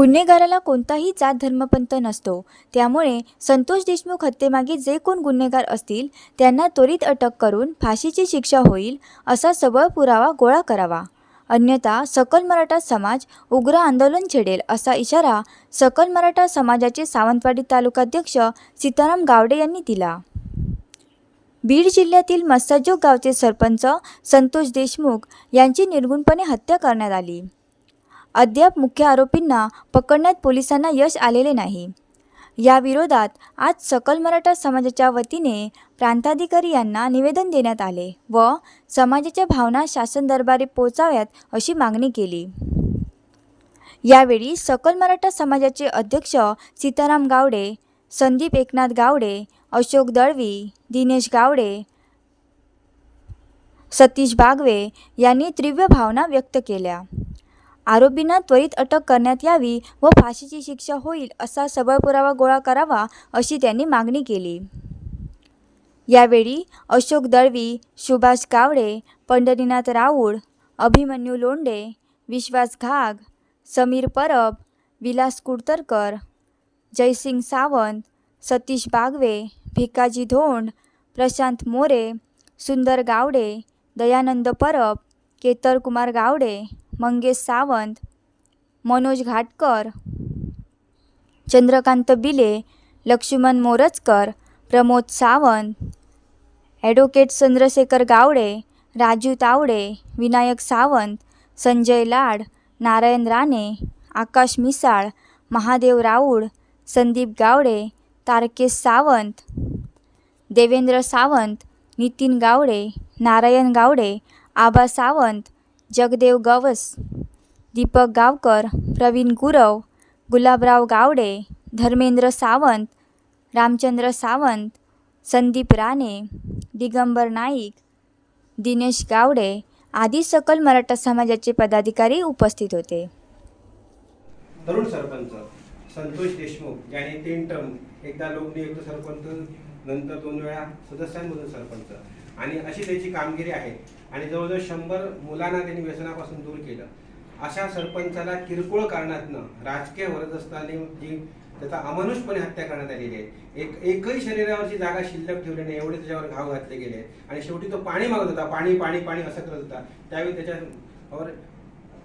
गुन्हेगाराला कोणताही जात धर्मपंथ नसतो. त्यामुळे संतोष देशमुख हत्येमागे जे कोण गुन्हेगार असतील त्यांना त्वरित अटक करून फाशीची शिक्षा होईल असा सबळ पुरावा गोळा करावा. अन्यथा सकल मराठा समाज उग्र आंदोलन छेडेल असा इशारा सकल मराठा समाजाचे सावंतवाडी तालुकाध्यक्ष सीताराम गावडे यांनी दिला. बीड जिल्ह्यातील मस्साजोग गावचे सरपंच संतोष देशमुख यांची निर्गुणपणे हत्या करण्यात आली. अद्याप मुख्य आरोपींना पकडण्यात पोलिसांना यश आलेले नाही. या विरोधात आज सकल मराठा समाजाच्या वतीने प्रांताधिकारी यांना निवेदन देण्यात आले व समाजाच्या भावना शासन दरबारी पोचाव्यात अशी मागणी केली. यावेळी सकल मराठा समाजाचे अध्यक्ष सीताराम गावडे संदीप एकनाथ गावडे अशोक दळवी दिनेश गावडे सतीश बागवे यांनी तीव्र भावना व्यक्त केल्या. आरोपींना त्वरित अटक करण्यात यावी व फाशीची शिक्षा होईल असा सबळ पुरावा गोळा करावा अशी त्यांनी मागणी केली. यावेळी अशोक दळवी सुभाष गावडे पंढरीनाथ राऊळ अभिमन्यू लोंढे विश्वास घाग समीर परब विलास कुडतरकर जयसिंग सावंत सतीश बागवे भिकाजी धोंड प्रशांत मोरे सुंदर गावडे दयानंद परब केतर कुमार गावडे मंगेश सावंत मनोज घाटकर चंद्रकांत बिले लक्ष्मण मोरजकर प्रमोद सावंत ॲडव्होकेट चंद्रशेखर गावडे राजू तावडे विनायक सावंत संजय लाड नारायण राणे आकाश मिसाळ महादेव राऊळ संदीप गावडे तारकेश सावंत देवेंद्र सावंत नितीन गावडे नारायण गावडे आबा सावंत जगदेव गवस दीपक गावकर प्रवीण गुरव गुलाबराव गावडे धर्मेंद्र सावंत रामचंद्र सावंत संदीप राणे दिगंबर नाईक दिनेश गावडे आदी सकल मराठा समाजाचे पदाधिकारी उपस्थित होते. तरुण सरपंच संतोष देशमुख यांनी तीन टर्म एकदा लोकनियुक्त सरपंच नंतर दोन वेळा सदस्यांमधून सरपंच. आणि अशी त्याची कामगिरी आहे. आणि जवळजवळ शंभर मुलांना त्यांनी व्यसनापासून दूर केलं. अशा सरपंचाला किरकोळ कारणातनं राजकीय वरदस्ताने जी त्याचा अमानुषपणे हत्या करण्यात आलेली आहे. एक एकही शरीरावरची जागा शिल्लक ठेवली नाही एवढे त्याच्यावर घाव घातले गेले आणि शेवटी तो पाणी मागत होता पाणी पाणी पाणी असं करत होता. त्यावेळी त्याच्यावर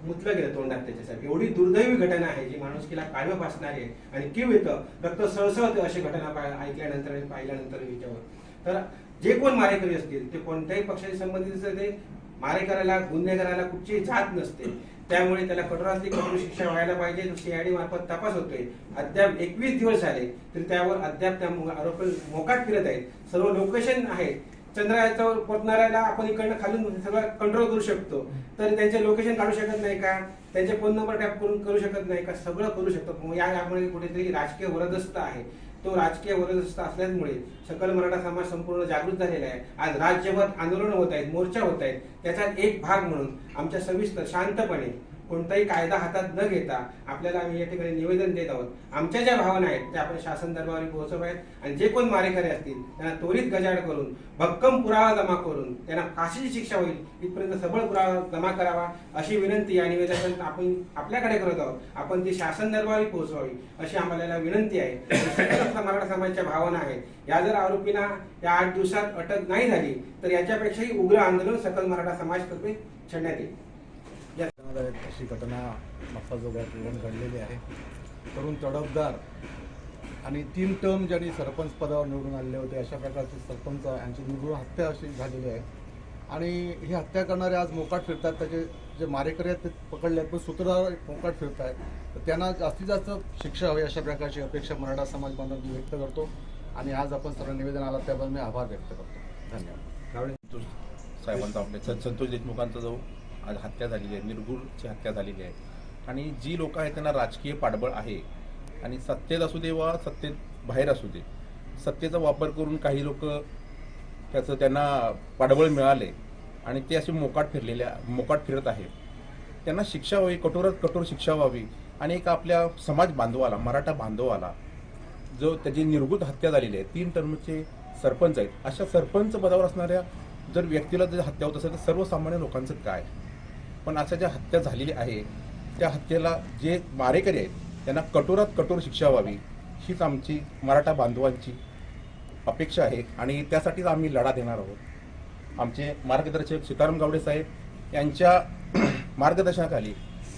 मुतलं गेलं तोंडात त्याच्यासाठी एवढी दुर्दैवी घटना आहे जी माणुसकीला काळं फासणारी आहे. आणि किव येतं? रक्त सळसळतं अशी घटना ऐकल्यानंतर आणि पाहिल्यानंतर याच्यावर तर जे कोण मारेकरी असतील ते कोणत्याही पक्षाशी संबंधित असतील ते मारेकऱ्याला गुन्हेगाराला कुठचीही जात नसते. त्यामुळे त्याला कठोरातली कठोर शिक्षा व्हायला पाहिजे. सीआयडी मार्फत तपास होतोय. अद्याप एकवीस दिवस झाले तरी त्यावर अद्याप त्या आरोप मोकाट फिरत आहेत. सर्व लोकेशन आहे चंद्रायाच्यावर पोचणाऱ्याला आपण इकडनं खालून म्हणजे सगळं कंट्रोल करू शकतो. तर त्यांचे लोकेशन काढू शकत नाही का? त्यांचे फोन नंबर टॅप करून करू शकत नाही का? सगळं करू शकतो. मग यामुळे कुठेतरी राजकीय वरदस्त आहे. तो राजकीय वरदस्त असल्यामुळे सकल मराठा समाज संपूर्ण जागृत झालेला आहे. आज राज्यभर आंदोलन होत आहेत मोर्चा होत आहेत. त्याचा एक भाग म्हणून आमच्या सविस्तर शांतपणे कोणताही कायदा हातात न घेता आपल्याला आम्ही या ठिकाणी निवेदन देत आहोत. आमच्या ज्या भावना आहेत त्या आपण शासन दरबारी पोहोचवायत आणि जे कोण मारेकरी असतील त्यांना त्वरित गजाड करून भक्कम पुरावा जमा करून त्यांना फाशीची शिक्षा होईल इथपर्यंत सबळ पुरावा जमा करावा अशी विनंती या निवेदन आपण आपल्याकडे करत आहोत. आपण ती शासन दरबारी पोहोचवावी अशी आम्हाला विनंती आहे. मराठा समाजाच्या भावना आहेत. या जर आरोपींना या आठ दिवसात अटक नाही झाली तर याच्यापेक्षाही उग्र आंदोलन सकल मराठा समाजतर्फे छेडण्यात येईल. या अशी घटना मक्काजोगात घडलेली आहे. तरुण तडफदार आणि तीन टर्म ज्यांनी सरपंच पदावर निवडून आलेले होते अशा प्रकारचे सरपंच यांची निवडून हत्या अशी झालेली आहे. आणि ही हत्या करणारे आज मोकाट फिरतात. त्याचे जे मारेकरी आहेत ते पकडले आहेत पण सूत्रधार मोकाट फिरत आहेत. तर त्यांना जास्तीत जास्त शिक्षा हवी अशा प्रकारची अपेक्षा मराठा समाज बांधवांनी व्यक्त करतो. आणि आज आपण सर्व निवेदन आला त्याबद्दल मी आभार व्यक्त करतो. धन्यवाद. संतोष साहेबांचा आपले संतोष देशमुखांचा जाऊ. आज हत्या झालेली आहे निर्गुणची हत्या झालेली आहे. आणि जी लोक आहेत त्यांना राजकीय पाठबळ आहे. आणि सत्तेत असू दे वा सत्तेत बाहेर असू दे सत्तेचा वापर करून काही लोक त्याचं त्यांना पाठबळ मिळाले आणि ते असे मोकाट फिरलेल्या मोकाट फिरत आहेत. त्यांना शिक्षा व्हावी कठोरात कठोर शिक्षा व्हावी आणि एक आपल्या समाज बांधवाला मराठा बांधवाला जो त्याची निर्गुत हत्या झालेली आहे तीन टर्मचे सरपंच आहेत. अशा सरपंच पदावर असणाऱ्या जर व्यक्तीला जर हत्या होत असेल तर सर्वसामान्य लोकांचं काय? पण अशा ज्या हत्या झालेली आहे त्या हत्येला जे मारेकरी आहेत त्यांना कठोरात कठोर शिक्षा व्हावी हीच आमची मराठा बांधवांची अपेक्षा आहे आणि त्यासाठीच आम्ही लढा देणार आहोत. आमचे मार्गदर्शक सीताराम गावडे साहेब यांच्या मार्गदर्शनाखाली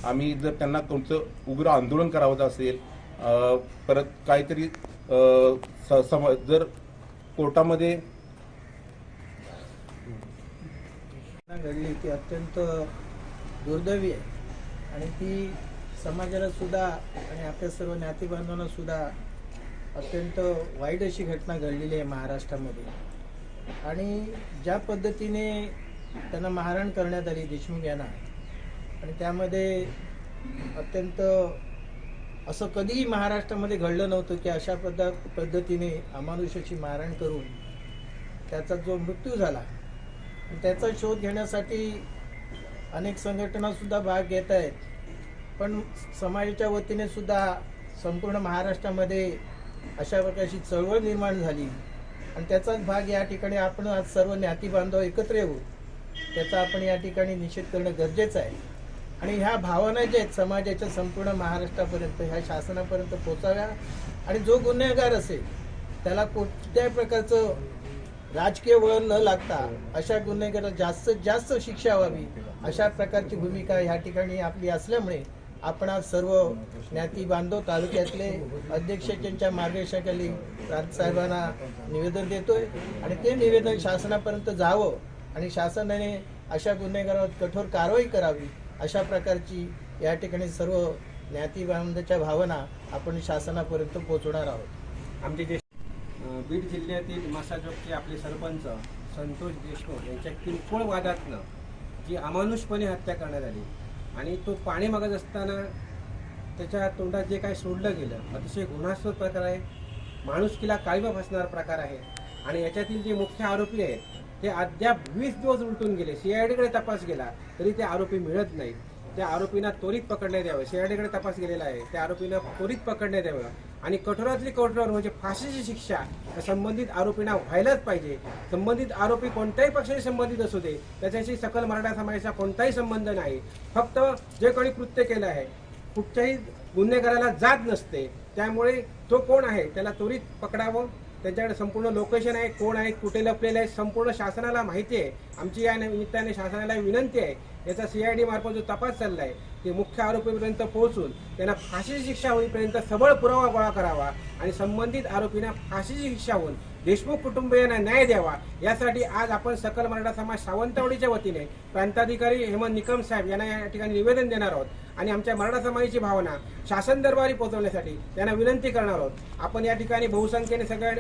आम्ही जर त्यांना कोणतं उग्र आंदोलन करावं असेल परत काहीतरी स- सम जर कोर्टामध्ये घडली ती अत्यंत दुर्दैवी आहे. आणि ती समाजाला सुद्धा आणि आपल्या सर्व नातेबांधवांना सुद्धा अत्यंत वाईट अशी घटना घडलेली आहे महाराष्ट्रामध्ये. आणि ज्या पद्धतीने त्यांना मारहाण करण्यात आली देशमुख यांना आणि त्यामध्ये अत्यंत असं कधीही महाराष्ट्रामध्ये घडलं नव्हतं की अशा पद्ध पद्धतीने अमानुषाची मारहाण करून त्याचा जो मृत्यू झाला त्याचा शोध घेण्यासाठी अनेक संघटना सुद्धा भाग घेत आहेत. पण समाजाच्या वतीने सुद्धा संपूर्ण महाराष्ट्रामध्ये अशा प्रकारची चळवळ निर्माण झाली. आणि त्याचाच भाग या ठिकाणी आपण आज सर्व ज्ञाती बांधव एकत्र येऊ. त्याचा आपण या ठिकाणी निषेध करणं गरजेचं आहे. आणि ह्या भावना ज्या आहेत समाजाच्या संपूर्ण महाराष्ट्रापर्यंत ह्या शासनापर्यंत पोचाव्या. आणि जो गुन्हेगार असेल त्याला कोणत्याही प्रकारचं राजकीय वळण न लागता अशा गुन्हेगाराला जास्तीत जास्त शिक्षा व्हावी अशा प्रकारची भूमिका या ठिकाणी आपली असल्यामुळे आपण आज सर्व ज्ञाती बांधव तालुक्यातले अध्यक्ष त्यांच्या मार्गदर्शनाखाली साहेबांना निवेदन देतोय. आणि ते निवेदन शासनापर्यंत जावं आणि शासनाने अशा गुन्हेगारावर कठोर कारवाई करावी अशा प्रकारची या ठिकाणी सर्व ज्ञाती बांधवाच्या भावना आपण शासनापर्यंत पोहोचवणार आहोत. आमचे जे बीड जिल्ह्यातील मासाजोगचे आपले सरपंच संतोष देशमुख यांच्या किरकोळ वादातनं जी अमानुषपणे हत्या करण्यात आली आणि तो पाणी मागत असताना त्याच्या तोंडात जे काही सोडलं गेलं अतिशय गुन्हास्पद प्रकार आहे. माणुसकीला काळीबा फसणारा प्रकार आहे. आणि याच्यातील जे मुख्य आरोपी आहेत ते अद्याप वीस दिवस उलटून गेले. सीआयडीकडे तपास गेला तरी ते आरोपी मिळत नाहीत त्या आरोपींना त्वरित पकडण्यात यावं. सीआयडीकडे तपास गेलेला आहे. त्या आरोपींना त्वरित पकडण्यात यावं. आणि कठोरातली कठोर म्हणजे फाशीची शिक्षा संबंधित आरोपींना व्हायलाच पाहिजे. संबंधित आरोपी कोणत्याही पक्षाशी संबंधित असू दे त्याच्याशी सकल मराठा समाजाचा कोणताही संबंध नाही. फक्त जे कोणी कृत्य केलं आहे कुठच्याही गुन्हेगाराला जात नसते त्यामुळे तो कोण आहे त्याला त्वरित पकडावं त्यांच्याकडे संपूर्ण लोकेशन आहे कोण आहे कुठे लपलेलं आहे संपूर्ण शासनाला माहिती आहे. आमची या निमित्ताने शासनाला विनंती आहे. याचा सीआयडी मार्फत जो तपास चालला आहे ते मुख्य आरोपीपर्यंत पोहोचून त्यांना फाशीची शिक्षा होईपर्यंत सबळ पुरावा गोळा करावा आणि संबंधित आरोपींना फाशीची शिक्षा होऊन देशमुख कुटुंबियांना न्याय द्यावा. यासाठी आज आपण सकल मराठा समाज सावंतवाडीच्या वतीने प्रांताधिकारी हेमंत निकम साहेब यांना या ठिकाणी निवेदन देणार आहोत आणि आमच्या मराठा समाजाची भावना शासन दरबारी पोहोचवण्यासाठी त्यांना विनंती करणार आहोत. आपण या ठिकाणी बहुसंख्येने सगळ्या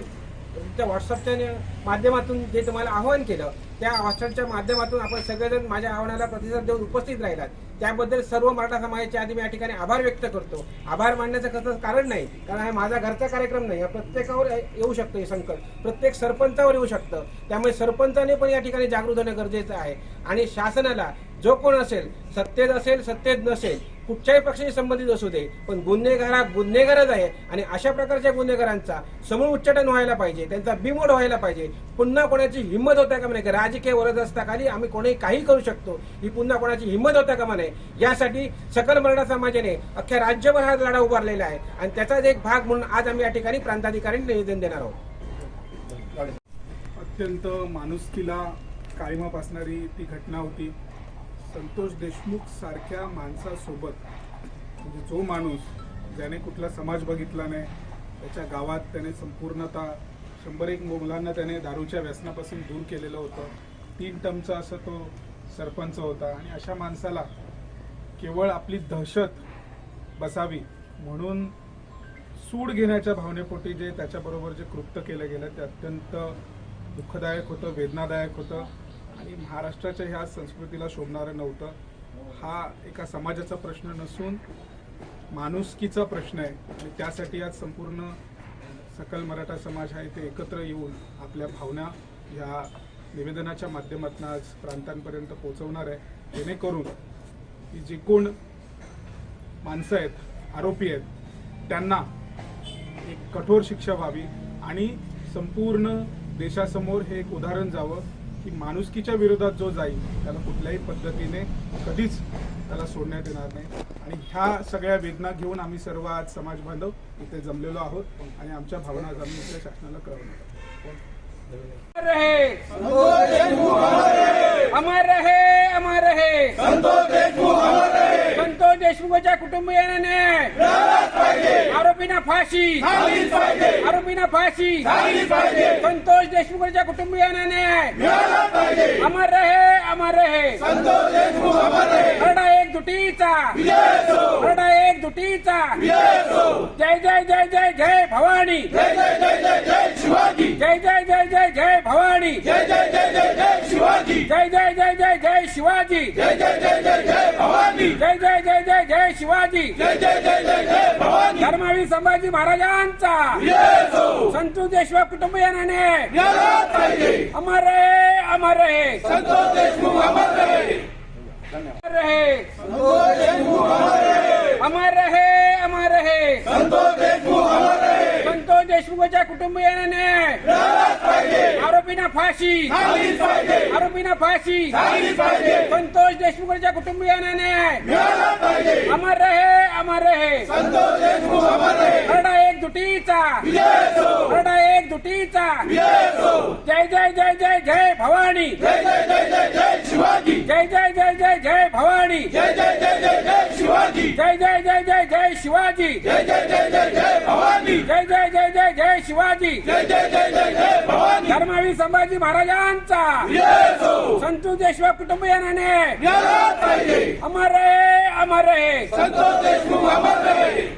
त्या व्हॉट्सअपच्या माध्यमातून जे तुम्हाला आवाहन केलं त्या व्हॉट्सअपच्या माध्यमातून आपण सगळेजण माझ्या आव्हानाला प्रतिसाद देऊन उपस्थित राहिलात. त्याबद्दल सर्व मराठा समाजाच्या आधी मी या ठिकाणी आभार व्यक्त करतो. आभार मानण्याचं कसं कारण नाही कारण हा माझा घरचा कार्यक्रम नाही. हा प्रत्येकावर येऊ शकतो हे संकट. प्रत्येक सरपंचावर येऊ शकतं. त्यामुळे सरपंचाने पण या ठिकाणी जागृत होणं गरजेचं आहे. आणि शासनाला जो कोण असेल सत्तेत असेल सत्तेत नसेल कुठच्याही पक्षाशी संबंधित असू दे पण गुन्हेगार हा गुन्हेगारच आहे आणि अशा प्रकारच्या गुन्हेगारांचा समूळ उच्चाटन व्हायला पाहिजे त्यांचा बिमोड व्हायला पाहिजे. पुन्हा कोणाची हिंमत होता कामा म्हणे? राजकीय वरद असता खाली आम्ही कोणी काही करू शकतो. ही पुन्हा कोणाची हिंमत होता का नये यासाठी सकल मराठा समाजाने अख्ख्या राज्यभर हा लढा उभारलेला आहे. आणि त्याचाच एक भाग म्हणून आज आम्ही या ठिकाणी प्रांताधिकाऱ्यांनी निवेदन देणार आहोत. अत्यंत माणुसकीला काळीमा असणारी ती घटना होती. संतोष देशमुख सारख्या माणसासोबत म्हणजे जो माणूस ज्याने कुठला समाज बघितला नाही त्याच्या गावात त्याने संपूर्णतः शंभर एक मुलांना त्याने दारूच्या व्यसनापासून दूर केलेलं होतं. तीन टमचा असं तो सरपंच होता आणि अशा माणसाला केवळ आपली दहशत बसावी म्हणून सूड घेण्याच्या भावनेपोटी जे त्याच्याबरोबर जे कृत्य केलं गेलं ते अत्यंत दुःखदायक होतं वेदनादायक होतं. आणि महाराष्ट्राच्या ह्या संस्कृतीला शोभणारं नव्हतं. हा एका समाजाचा प्रश्न नसून माणुसकीचा प्रश्न आहे. आणि त्यासाठी आज संपूर्ण सकल मराठा समाज हा इथे एकत्र येऊन आपल्या भावना ह्या निवेदनाच्या माध्यमातून आज प्रांतांपर्यंत पोहोचवणार आहे. जेणेकरून की जे कोण माणसं आहेत आरोपी आहेत त्यांना एक कठोर शिक्षा व्हावी आणि संपूर्ण देशासमोर हे एक उदाहरण जावं. की माणुसकीच्या विरोधात जो जाईल त्याला कुठल्याही पद्धतीने कधीच त्याला सोडण्यात येणार नाही आणि ह्या सगळ्या वेदना घेऊन आम्ही सर्व आज समाज बांधव इथे जमलेलो आहोत आणि आमच्या भावना आज आम्ही इथल्या शासनाला कळवणार आहोत रहे अमर रहे अमर रहे संतोष देशमुखच्या कुटुंबियांना आरोपींना फाशी. आरोपींना फाशी. संतोष देशमुखच्या कुटुंबियांना अमर रहे अमर रहे. हरडा एक दुटीचा हरडा एक दुटीचा जय जय जय जय जय भवानी. जय जय जय जय जय भवानी जय जय जय जय जय शिवाजी जय जय जय जय जय शिवाजी जय जय जय जय जय भवानी जय जय जय जय जय शिवाजी जय जय जय जय जय भवानी धर्मवीर संभाजी महाराजांचा संतोष देशमुख कुटुंबियांना अमर रहे अमर रहे संतोष देशमुख अमर रहे रहे अमर रहे अमर रहे संतोष देशमुख अमर रहे संतोष देशमुखच्या कुटुंबियांना न्याय आरोपींना फाशी आरोपींना फाशी संतोष देशमुखच्या कुटुंबियांना न्याय. अमर रहे अमर रहे. संतोष देशमुख अमर रहे. हरडा एक दुटीचा हरडा एक दुटीचा जय जय जय जय जय भवानी जय जय जय जय जय शिवाजी जय जय जय जय जय भवानी जय जय जय जय जय शिवाजी जय जय जय जय जय शिवाजी जय जय जय जय जय भवानी जय जय जय जय जय शिवाजी जय जय जय जय जय भवानी धर्मवीर संभाजी महाराजांचा संतोष देशमुख कुटुंबियांना अमर रहे अमर रहे संतोष देशमुख अमर रहे